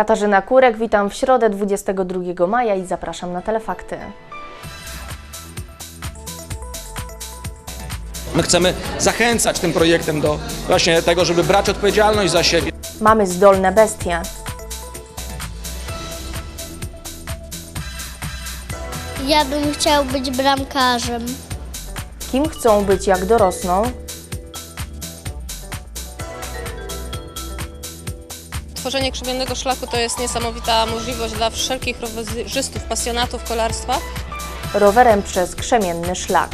Katarzyna Kurek, witam w środę 22 maja i zapraszam na Telefakty. My chcemy zachęcać tym projektem do właśnie tego, żeby brać odpowiedzialność za siebie. Mamy zdolne bestie. Ja bym chciał być bramkarzem. Kim chcą być jak dorosną? Tworzenie krzemiennego szlaku to jest niesamowita możliwość dla wszelkich rowerzystów, pasjonatów kolarstwa. Rowerem przez krzemienny szlak.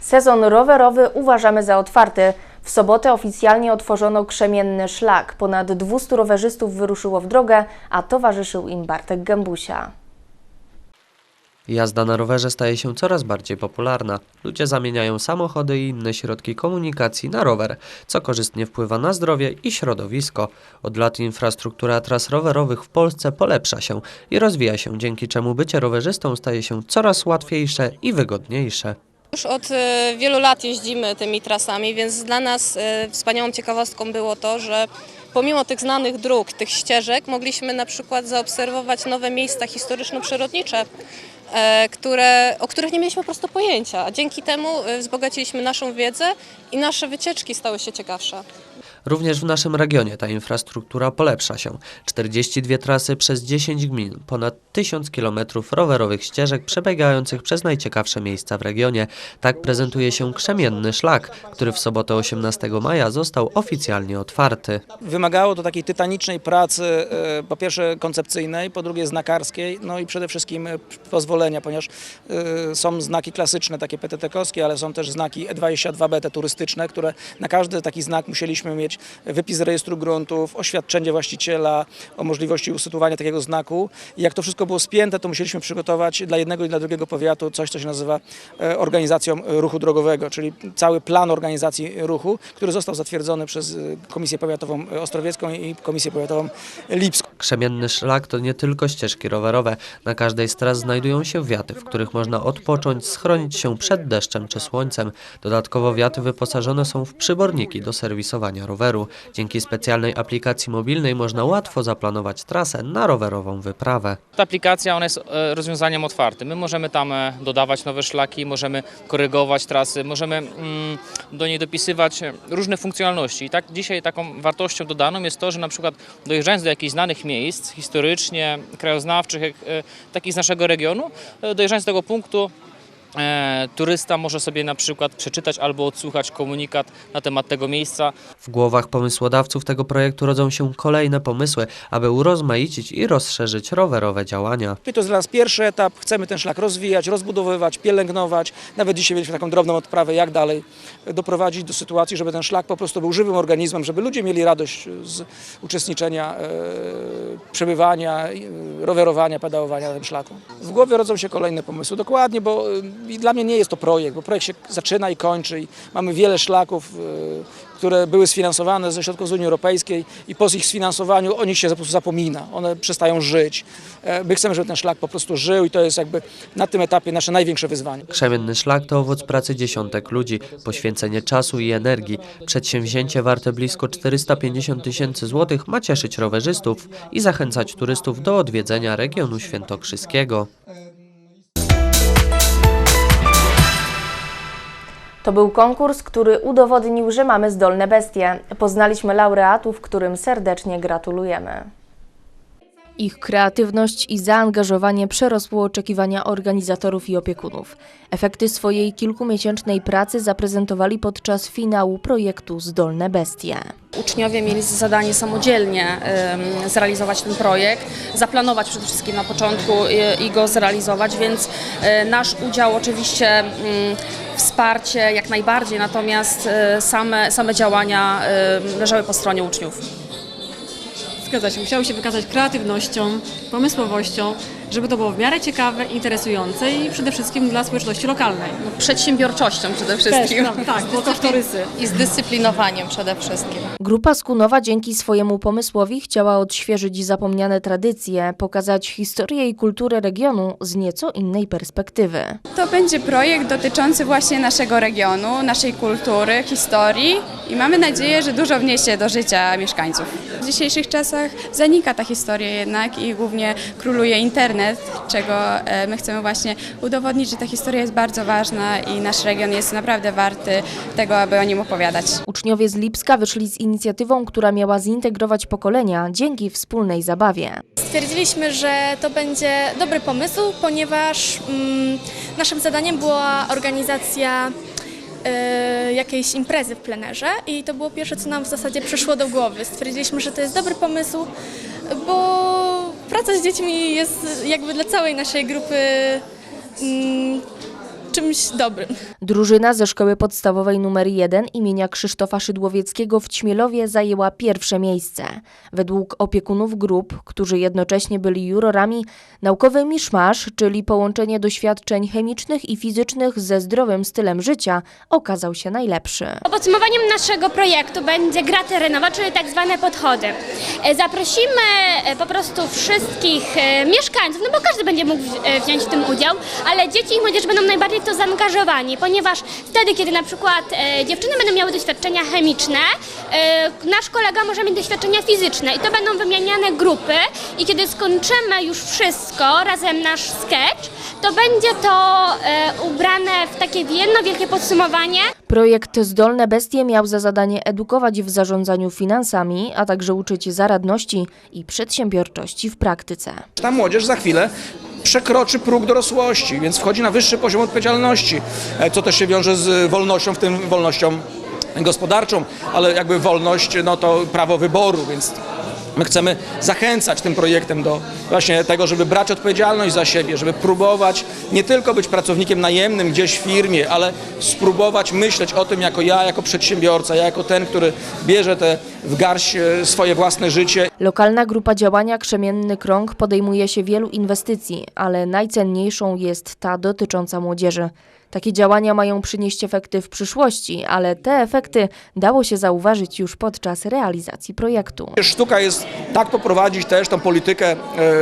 Sezon rowerowy uważamy za otwarty. W sobotę oficjalnie otworzono krzemienny szlak. Ponad 200 rowerzystów wyruszyło w drogę, a towarzyszył im Bartek Gębusia. Jazda na rowerze staje się coraz bardziej popularna. Ludzie zamieniają samochody i inne środki komunikacji na rower, co korzystnie wpływa na zdrowie i środowisko. Od lat infrastruktura tras rowerowych w Polsce polepsza się i rozwija się, dzięki czemu bycie rowerzystą staje się coraz łatwiejsze i wygodniejsze. Już od e, wielu lat jeździmy tymi trasami, więc dla nas e, wspaniałą ciekawostką było to, że pomimo tych znanych dróg, tych ścieżek, mogliśmy na przykład zaobserwować nowe miejsca historyczno-przyrodnicze, które, o których nie mieliśmy po prostu pojęcia. A dzięki temu e, wzbogaciliśmy naszą wiedzę i nasze wycieczki stały się ciekawsze. Również w naszym regionie ta infrastruktura polepsza się. 42 trasy przez 10 gmin, ponad 1000 km rowerowych ścieżek przebiegających przez najciekawsze miejsca w regionie. Tak prezentuje się krzemienny szlak, który w sobotę 18 maja został oficjalnie otwarty. Wymagało to takiej tytanicznej pracy, e, po pierwsze koncepcyjnej, po drugie znakarskiej, no i przede wszystkim e, pozwolenia, ponieważ e, są znaki klasyczne, takie PTT-kowskie, ale są też znaki E22B, te turystyczne, które na każdy taki znak musieliśmy mieć wypis z rejestru gruntów, oświadczenie właściciela o możliwości usytuowania takiego znaku. I jak to wszystko było spięte, to musieliśmy przygotować dla jednego i dla drugiego powiatu coś, co się nazywa e, organizacją ruchu drogowego, czyli cały plan organizacji ruchu, który został zatwierdzony przez e, Komisję Powiatową Ostrowiecką i Komisję Powiatową Lipską. Krzemienny szlak to nie tylko ścieżki rowerowe. Na każdej z tras znajdują się wiaty, w których można odpocząć, schronić się przed deszczem czy słońcem. Dodatkowo wiaty wyposażone są w przyborniki do serwisowania roweru. Dzięki specjalnej aplikacji mobilnej można łatwo zaplanować trasę na rowerową wyprawę. Ta aplikacja ona jest e, rozwiązaniem otwartym. My możemy tam e, dodawać nowe szlaki, możemy korygować trasy, możemy mm, do niej dopisywać e, różne funkcjonalności. I tak dzisiaj taką wartością dodaną jest to, że na przykład dojeżdżając do jakichś znanych miejsc historycznie, krajoznawczych, takich z naszego regionu, dojeżdżając do tego punktu turysta może sobie na przykład przeczytać albo odsłuchać komunikat na temat tego miejsca. W głowach pomysłodawców tego projektu rodzą się kolejne pomysły, aby urozmaicić i rozszerzyć rowerowe działania. I to jest dla nas pierwszy etap. Chcemy ten szlak rozwijać, rozbudowywać, pielęgnować. Nawet dzisiaj mieliśmy taką drobną odprawę, jak dalej doprowadzić do sytuacji, żeby ten szlak po prostu był żywym organizmem, żeby ludzie mieli radość z uczestniczenia, e, przebywania, e, rowerowania, pedałowania na tym szlaku. W głowie rodzą się kolejne pomysły, dokładnie, bo e, i dla mnie nie jest to projekt, bo projekt się zaczyna i kończy. I mamy wiele szlaków, e, które były sfinansowane ze środków z Unii Europejskiej i po ich sfinansowaniu o nich się po prostu zapomina, one przestają żyć. E, My chcemy, żeby ten szlak po prostu żył i to jest jakby na tym etapie nasze największe wyzwanie. Krzemienny szlak to owoc pracy dziesiątek ludzi, poświęcenie czasu i energii. Przedsięwzięcie warte blisko 450 tysięcy złotych ma cieszyć rowerzystów i zachęcać turystów do odwiedzenia regionu świętokrzyskiego. To był konkurs, który udowodnił, że mamy zdolne bestie. Poznaliśmy laureatów, którym serdecznie gratulujemy. Ich kreatywność i zaangażowanie przerosło oczekiwania organizatorów i opiekunów. Efekty swojej kilkumiesięcznej pracy zaprezentowali podczas finału projektu Zdolne Bestie. Uczniowie mieli za zadanie samodzielnie zrealizować ten projekt, zaplanować przede wszystkim na początku i, i go zrealizować, więc e, nasz udział oczywiście wsparcie jak najbardziej, natomiast e, same, same działania e, leżały po stronie uczniów. Zgadza się, musiały się wykazać kreatywnością, pomysłowością, żeby to było w miarę ciekawe, interesujące i przede wszystkim dla społeczności lokalnej. Przedsiębiorczością przede wszystkim. Też, tak, bo kosztorysy. I zdyscyplinowaniem przede wszystkim. Grupa Skunowa dzięki swojemu pomysłowi chciała odświeżyć zapomniane tradycje, pokazać historię i kulturę regionu z nieco innej perspektywy. To będzie projekt dotyczący właśnie naszego regionu, naszej kultury, historii i mamy nadzieję, że dużo wniesie do życia mieszkańców. W dzisiejszych czasach zanika ta historia jednak i głównie króluje internet, czego e, my chcemy właśnie udowodnić, że ta historia jest bardzo ważna i nasz region jest naprawdę warty tego, aby o nim opowiadać. Uczniowie z Lipska wyszli z inicjatywą, która miała zintegrować pokolenia dzięki wspólnej zabawie. Stwierdziliśmy, że to będzie dobry pomysł, ponieważ mm, naszym zadaniem była organizacja e, jakiejś imprezy w plenerze i to było pierwsze, co nam w zasadzie przyszło do głowy. Stwierdziliśmy, że to jest dobry pomysł, bo praca z dziećmi jest jakby dla całej naszej grupy mm, czymś dobrym. Drużyna ze szkoły podstawowej nr 1 imienia Krzysztofa Szydłowieckiego w Ćmielowie zajęła pierwsze miejsce. Według opiekunów grup, którzy jednocześnie byli jurorami, naukowy miszmasz, czyli połączenie doświadczeń chemicznych i fizycznych ze zdrowym stylem życia, okazał się najlepszy. Podsumowaniem naszego projektu będzie gra terenowa, czyli tak zwane podchody. E, Zaprosimy e, po prostu wszystkich e, mieszkańców, no bo każdy będzie mógł wziąć w tym udział, ale dzieci i młodzież będą najbardziej to zaangażowani, ponieważ wtedy, kiedy na przykład e, dziewczyny będą miały doświadczenia chemiczne, e, nasz kolega może mieć doświadczenia fizyczne i to będą wymieniane grupy i kiedy skończymy już wszystko, razem nasz sketch, to będzie to e, ubrane w takie jedno wielkie podsumowanie. Projekt Zdolne Bestie miał za zadanie edukować w zarządzaniu finansami, a także uczyć zaradności i przedsiębiorczości w praktyce. Ta młodzież za chwilę przekroczy próg dorosłości, więc wchodzi na wyższy poziom odpowiedzialności, e, co też się wiąże z wolnością, w tym wolnością gospodarczą, ale jakby wolność, no to prawo wyboru, więc my chcemy zachęcać tym projektem do właśnie tego, żeby brać odpowiedzialność za siebie, żeby próbować nie tylko być pracownikiem najemnym gdzieś w firmie, ale spróbować myśleć o tym jako ja, jako przedsiębiorca, ja jako ten, który bierze te w garść e, swoje własne życie Lokalna grupa działania Krzemienny Krąg podejmuje się wielu inwestycji, ale najcenniejszą jest ta dotycząca młodzieży. Takie działania mają przynieść efekty w przyszłości, ale te efekty dało się zauważyć już podczas realizacji projektu. Sztuka jest tak poprowadzić też tą politykę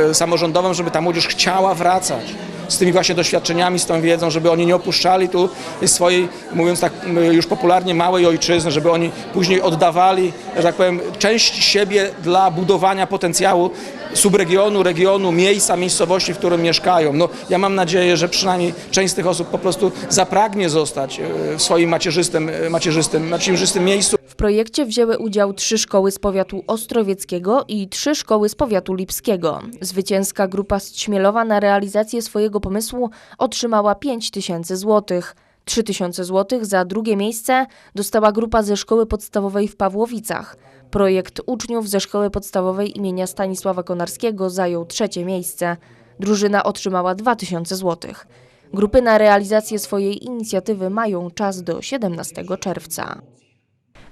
e, samorządową, żeby ta młodzież chciała wracać z tymi właśnie doświadczeniami, z tą wiedzą, żeby oni nie opuszczali tu swojej, mówiąc tak już popularnie, małej ojczyzny, żeby oni później oddawali, że tak powiem, część siebie dla budowania potencjału subregionu, regionu, miejsca, miejscowości, w którym mieszkają. No, ja mam nadzieję, że przynajmniej część z tych osób po prostu zapragnie zostać e, w swoim macierzystym, e, macierzystym, macierzystym miejscu. W projekcie wzięły udział trzy szkoły z powiatu ostrowieckiego i trzy szkoły z powiatu lipskiego. Zwycięska grupa z Ćmielowa na realizację swojego pomysłu otrzymała 5 tysięcy złotych. 3 tysiące złotych za drugie miejsce dostała grupa ze szkoły podstawowej w Pawłowicach. Projekt uczniów ze szkoły podstawowej imienia Stanisława Konarskiego zajął trzecie miejsce. Drużyna otrzymała 2 tysiące złotych. Grupy na realizację swojej inicjatywy mają czas do 17 czerwca.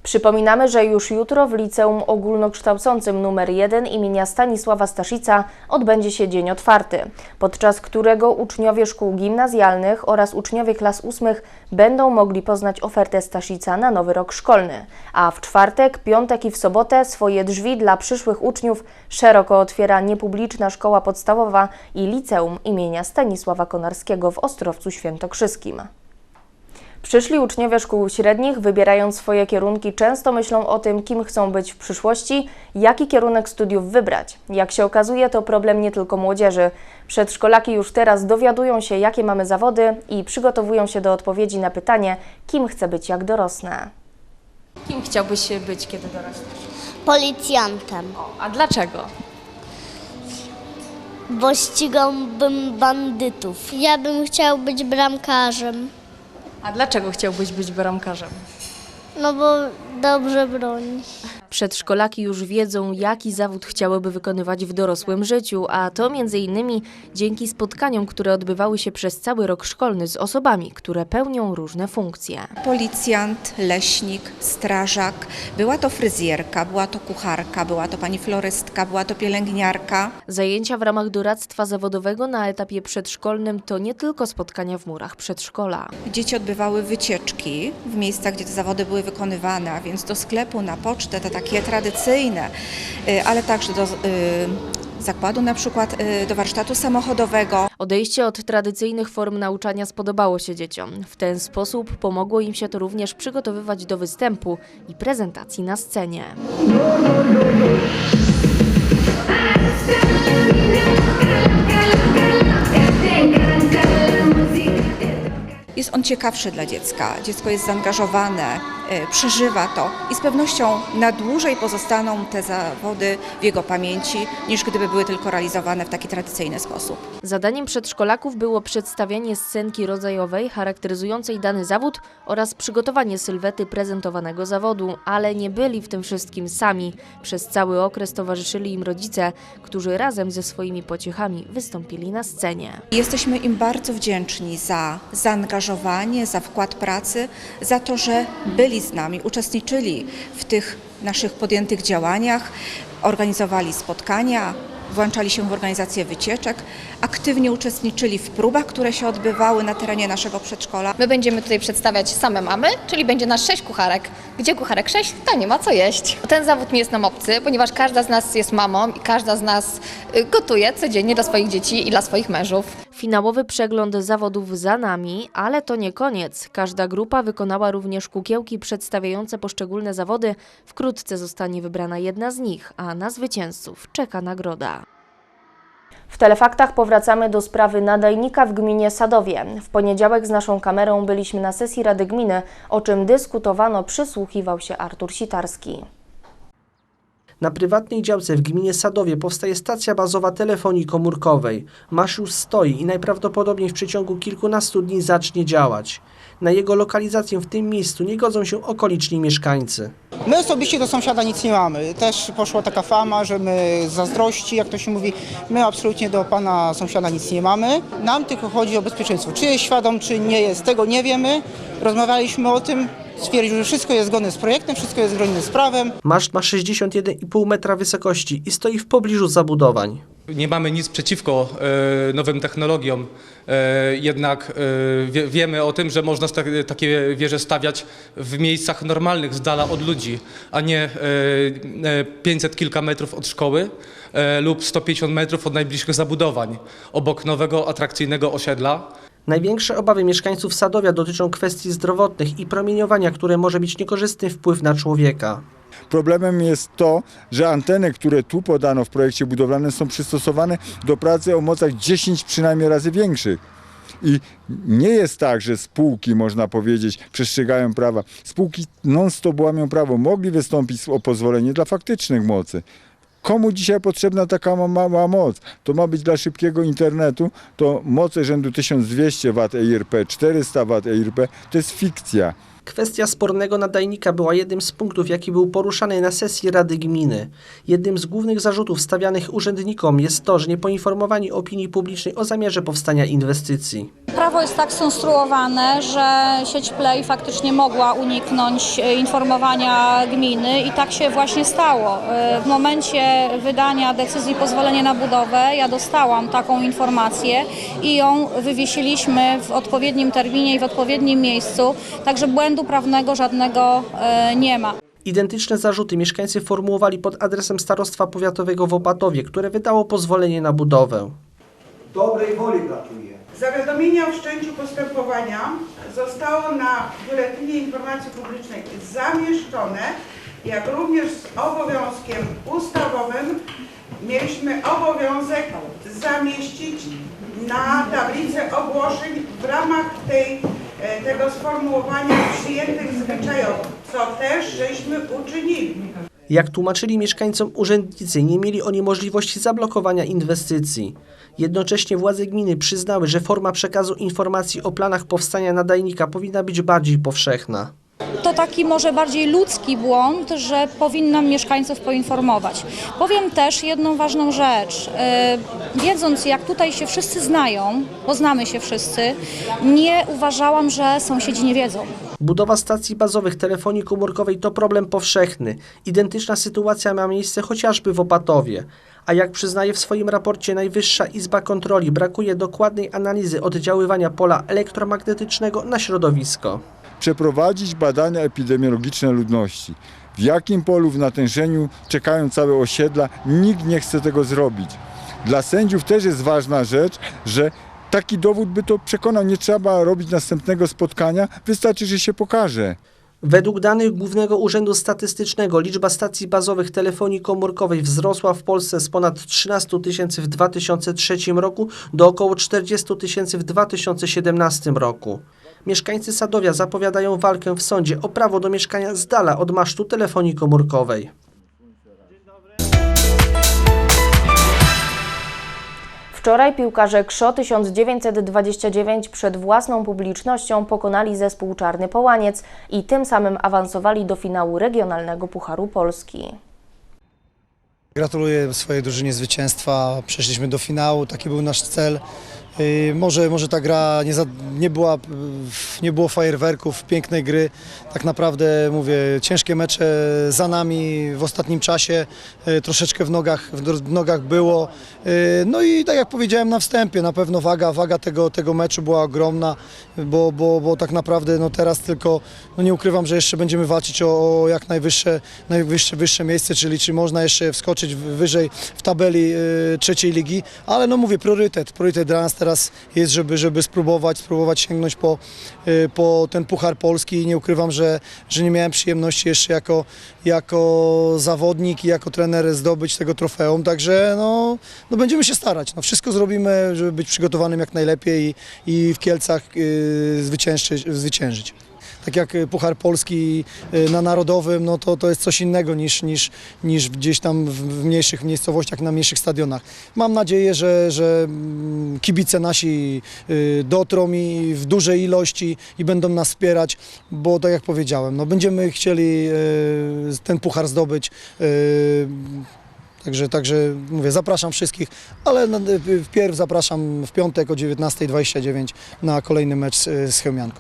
Przypominamy, że już jutro w Liceum Ogólnokształcącym nr 1 imienia Stanisława Staszica odbędzie się dzień otwarty, podczas którego uczniowie szkół gimnazjalnych oraz uczniowie klas ósmych będą mogli poznać ofertę Staszica na nowy rok szkolny. A w czwartek, piątek i w sobotę swoje drzwi dla przyszłych uczniów szeroko otwiera niepubliczna szkoła podstawowa i Liceum imienia Stanisława Konarskiego w Ostrowcu Świętokrzyskim. Przyszli uczniowie szkół średnich, wybierając swoje kierunki, często myślą o tym, kim chcą być w przyszłości, jaki kierunek studiów wybrać. Jak się okazuje, to problem nie tylko młodzieży. Przedszkolaki już teraz dowiadują się, jakie mamy zawody i przygotowują się do odpowiedzi na pytanie, kim chcę być, jak dorosnę. Kim chciałbyś być, kiedy dorośniesz? Policjantem, A dlaczego? bo ścigałbym bandytów. Ja bym chciał być bramkarzem, A dlaczego chciałbyś być bramkarzem? no bo dobrze broni. Przedszkolaki już wiedzą, jaki zawód chciałyby wykonywać w dorosłym życiu, a to między innymi dzięki spotkaniom, które odbywały się przez cały rok szkolny z osobami, które pełnią różne funkcje. Policjant, leśnik, strażak, była to fryzjerka, była to kucharka, była to pani florystka, była to pielęgniarka. Zajęcia w ramach doradztwa zawodowego na etapie przedszkolnym to nie tylko spotkania w murach przedszkola. Dzieci odbywały wycieczki w miejscach, gdzie te zawody były wykonywane, a więc do sklepu, na pocztę, te takie tradycyjne, y, ale także do y, zakładu na przykład, y, do warsztatu samochodowego. Odejście od tradycyjnych form nauczania spodobało się dzieciom. W ten sposób pomogło im się to również przygotowywać do występu i prezentacji na scenie. Jest on ciekawszy dla dziecka. Dziecko jest zaangażowane, y, przeżywa to i z pewnością na dłużej pozostaną te zawody w jego pamięci, niż gdyby były tylko realizowane w taki tradycyjny sposób. Zadaniem przedszkolaków było przedstawianie scenki rodzajowej charakteryzującej dany zawód oraz przygotowanie sylwety prezentowanego zawodu, ale nie byli w tym wszystkim sami. Przez cały okres towarzyszyli im rodzice, którzy razem ze swoimi pociechami wystąpili na scenie. Jesteśmy im bardzo wdzięczni za zaangażowanie, za wkład pracy, za to, że byli z nami, uczestniczyli w tych naszych podjętych działaniach, organizowali spotkania, włączali się w organizację wycieczek, aktywnie uczestniczyli w próbach, które się odbywały na terenie naszego przedszkola. My będziemy tutaj przedstawiać same mamy, czyli będzie nas sześć kucharek. Gdzie kucharek sześć? To nie ma co jeść. Ten zawód nie jest nam obcy, ponieważ każda z nas jest mamą i każda z nas y, gotuje codziennie dla swoich dzieci i dla swoich mężów. Finałowy przegląd zawodów za nami, ale to nie koniec. Każda grupa wykonała również kukiełki przedstawiające poszczególne zawody. Wkrótce zostanie wybrana jedna z nich, a na zwycięzców czeka nagroda. W telefaktach powracamy do sprawy nadajnika w gminie Sadowie. W poniedziałek z naszą kamerą byliśmy na sesji Rady Gminy, o czym dyskutowano, przysłuchiwał się Artur Sitarski. Na prywatnej działce w gminie Sadowie powstaje stacja bazowa telefonii komórkowej. Masz stoi i najprawdopodobniej w przeciągu kilkunastu dni zacznie działać. Na jego lokalizację w tym miejscu nie godzą się okoliczni mieszkańcy. My osobiście do sąsiada nic nie mamy. Też poszła taka fama, że my zazdrości, jak to się mówi, my absolutnie do pana sąsiada nic nie mamy. Nam tylko chodzi o bezpieczeństwo. Czy jest świadom, czy nie jest, tego nie wiemy. Rozmawialiśmy o tym, stwierdził, że wszystko jest zgodne z projektem, wszystko jest zgodne z prawem. Maszt ma 61,5 metra wysokości i stoi w pobliżu zabudowań. Nie mamy nic przeciwko e, nowym technologiom, e, jednak e, wie, wiemy o tym, że można takie wieże stawiać w miejscach normalnych, z dala od ludzi, a nie e, e, 500 kilka metrów od szkoły lub 150 metrów od najbliższych zabudowań, obok nowego, atrakcyjnego osiedla. Największe obawy mieszkańców Sadowia dotyczą kwestii zdrowotnych i promieniowania, które może mieć niekorzystny wpływ na człowieka. Problemem jest to, że anteny, które tu podano w projekcie budowlanym są przystosowane do pracy o mocach 10 przynajmniej razy większych. I nie jest tak, że spółki, można powiedzieć, przestrzegają prawa. Spółki non-stop łamią prawo. Mogli wystąpić o pozwolenie dla faktycznych mocy. Komu dzisiaj potrzebna taka ma- mała moc? To ma być dla szybkiego internetu, to moce rzędu 1200 W EIRP, 400 W EIRP, to jest fikcja. Kwestia spornego nadajnika była jednym z punktów, jaki był poruszany na sesji Rady Gminy. Jednym z głównych zarzutów stawianych urzędnikom jest to, że nie poinformowani opinii publicznej o zamiarze powstania inwestycji. Prawo jest tak skonstruowane, że sieć Play faktycznie mogła uniknąć e, informowania gminy i tak się właśnie stało. E, W momencie wydania decyzji pozwolenia na budowę ja dostałam taką informację i ją wywiesiliśmy w odpowiednim terminie i w odpowiednim miejscu, także błędu prawnego żadnego e, nie ma. Identyczne zarzuty mieszkańcy formułowali pod adresem Starostwa Powiatowego w Opatowie, które wydało pozwolenie na budowę. dobrej woli brakuje. Zawiadomienie o wszczęciu postępowania zostało na Biuletynie Informacji Publicznej zamieszczone, jak również z obowiązkiem ustawowym mieliśmy obowiązek zamieścić na tablicę ogłoszeń w ramach tej, e, tego sformułowania przyjętych zwyczajowo, co też żeśmy uczynili. Jak tłumaczyli mieszkańcom urzędnicy, nie mieli oni możliwości zablokowania inwestycji. Jednocześnie władze gminy przyznały, że forma przekazu informacji o planach powstania nadajnika powinna być bardziej powszechna. to taki może bardziej ludzki błąd, że powinnam mieszkańców poinformować. Powiem też jedną ważną rzecz. E, Wiedząc, jak tutaj się wszyscy znają, bo znamy się wszyscy, nie uważałam, że sąsiedzi nie wiedzą. Budowa stacji bazowych telefonii komórkowej to problem powszechny. Identyczna sytuacja ma miejsce chociażby w Opatowie. A jak przyznaje w swoim raporcie Najwyższa Izba Kontroli, brakuje dokładnej analizy oddziaływania pola elektromagnetycznego na środowisko. Przeprowadzić badania epidemiologiczne ludności. W jakim polu w natężeniu czekają całe osiedla, nikt nie chce tego zrobić. Dla sędziów też jest ważna rzecz, że taki dowód by to przekonał, nie trzeba robić następnego spotkania, wystarczy, że się pokaże. Według danych Głównego Urzędu Statystycznego liczba stacji bazowych telefonii komórkowej wzrosła w Polsce z ponad 13 tysięcy w 2003 roku do około 40 tysięcy w 2017 roku. Mieszkańcy Sadowia zapowiadają walkę w sądzie o prawo do mieszkania z dala od masztu telefonii komórkowej. Wczoraj piłkarze KSZO 1929 przed własną publicznością pokonali zespół Czarny Połaniec i tym samym awansowali do finału regionalnego Pucharu Polski. Gratuluję swojej drużynie zwycięstwa. Przeszliśmy do finału, taki był nasz cel. Yy, Może, może ta gra nie, za, nie, była, nie było fajerwerków, pięknej gry. Tak naprawdę mówię, ciężkie mecze za nami w ostatnim czasie. Yy, Troszeczkę w nogach, w nogach było. No i tak jak powiedziałem na wstępie, na pewno waga, waga tego, tego meczu była ogromna, bo, bo, bo tak naprawdę no teraz tylko, no nie ukrywam, że jeszcze będziemy walczyć o, jak najwyższe, najwyższe wyższe miejsce, czyli czy można jeszcze wskoczyć wyżej w tabeli trzeciej ligi, ale no mówię, priorytet, priorytet dla nas teraz jest, żeby, żeby spróbować, spróbować sięgnąć po, yy, po ten Puchar Polski i nie ukrywam, że, że nie miałem przyjemności jeszcze jako, jako zawodnik i jako trener zdobyć tego trofeum, także no, no będziemy się starać, no wszystko zrobimy, żeby być przygotowanym jak najlepiej i, i w Kielcach yy, zwyciężyć tak jak y, Puchar Polski y, na Narodowym, no to, to jest coś innego niż, niż, niż gdzieś tam w, mniejszych miejscowościach, na mniejszych stadionach. Mam nadzieję, że, że mm, kibice nasi y, dotrą i w dużej ilości i będą nas wspierać, bo tak jak powiedziałem, no będziemy chcieli ten puchar zdobyć. Także, także mówię, zapraszam wszystkich, ale na- wpierw zapraszam w piątek o 19.29 na kolejny mecz z, z Chełmianką.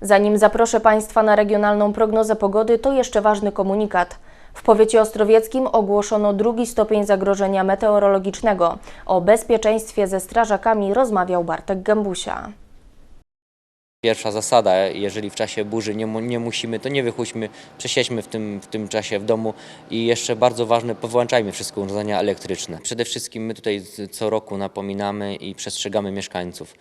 Zanim zaproszę Państwa na regionalną prognozę pogody, to jeszcze ważny komunikat. W powiecie ostrowieckim ogłoszono drugi stopień zagrożenia meteorologicznego. O bezpieczeństwie ze strażakami rozmawiał Bartek Gębusia. Pierwsza zasada, jeżeli w czasie burzy nie, mu- nie musimy, to nie wychódźmy, przesiedźmy w tym, w tym czasie w domu i jeszcze bardzo ważne, powłączajmy wszystkie urządzenia elektryczne. Przede wszystkim my tutaj co roku napominamy i przestrzegamy mieszkańców.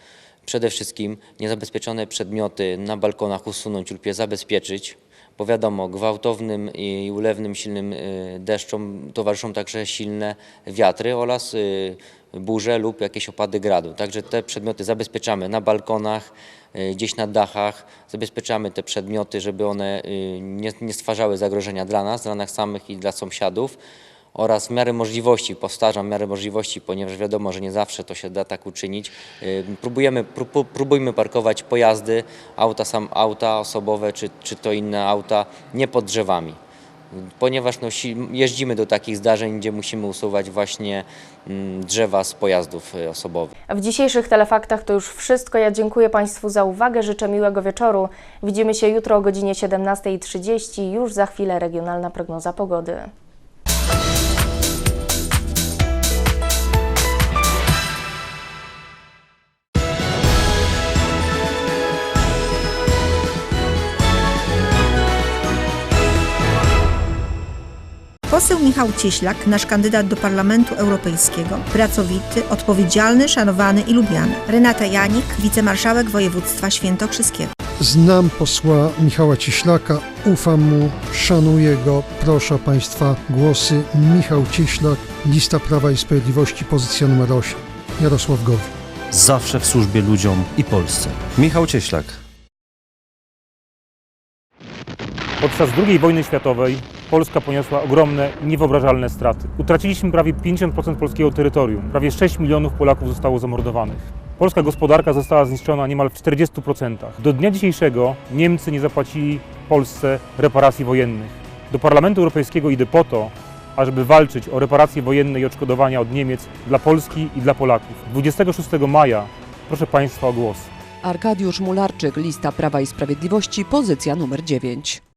Przede wszystkim niezabezpieczone przedmioty na balkonach usunąć lub je zabezpieczyć, bo wiadomo, gwałtownym i ulewnym silnym y, deszczom towarzyszą także silne wiatry oraz y, burze lub jakieś opady gradu. Także te przedmioty zabezpieczamy na balkonach, y, gdzieś na dachach, zabezpieczamy te przedmioty, żeby one nie, nie stwarzały zagrożenia dla nas, dla nas samych i dla sąsiadów oraz w miarę możliwości, powtarzam, w miarę możliwości, ponieważ wiadomo, że nie zawsze to się da tak uczynić, próbujemy, pró- próbujmy parkować pojazdy, auta, sam, auta osobowe czy, czy to inne auta nie pod drzewami. Ponieważ no, jeździmy do takich zdarzeń, gdzie musimy usuwać właśnie drzewa z pojazdów y, osobowych. W dzisiejszych telefaktach to już wszystko. Ja dziękuję Państwu za uwagę, życzę miłego wieczoru. Widzimy się jutro o godzinie 17.30. Już za chwilę regionalna prognoza pogody. Poseł Michał Cieślak, nasz kandydat do Parlamentu Europejskiego, pracowity, odpowiedzialny, szanowany i lubiany. Renata Janik, wicemarszałek województwa świętokrzyskiego. Znam posła Michała Cieślaka, ufam mu, szanuję go. Proszę Państwa, głosy Michał Cieślak, lista Prawa i Sprawiedliwości, pozycja numer 8. Jarosław Gowin. Zawsze w służbie ludziom i Polsce. Michał Cieślak. Podczas II wojny światowej Polska poniosła ogromne niewyobrażalne straty. Utraciliśmy prawie 50% polskiego terytorium. Prawie 6 milionów Polaków zostało zamordowanych. Polska gospodarka została zniszczona niemal w 40%. Do dnia dzisiejszego Niemcy nie zapłacili Polsce reparacji wojennych. Do Parlamentu Europejskiego idę po to, ażeby walczyć o reparacje wojenne i odszkodowania od Niemiec dla Polski i dla Polaków. 26 maja proszę Państwa o głos. Arkadiusz Mularczyk, lista Prawa i Sprawiedliwości, pozycja numer 9.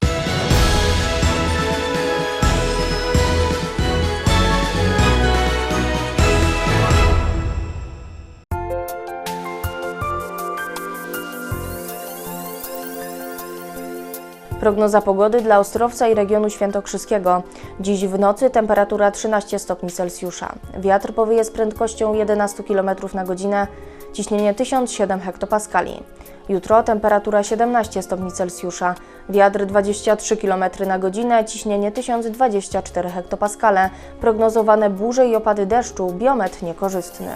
Prognoza pogody dla Ostrowca i regionu świętokrzyskiego. Dziś w nocy temperatura 13 stopni Celsjusza. Wiatr powieje z prędkością 11 km na godzinę, ciśnienie 1007 hektopaskali. Jutro temperatura 17 stopni Celsjusza, wiatr 23 km na godzinę, ciśnienie 1024 hektopaskale. Prognozowane burze i opady deszczu, biometr niekorzystny.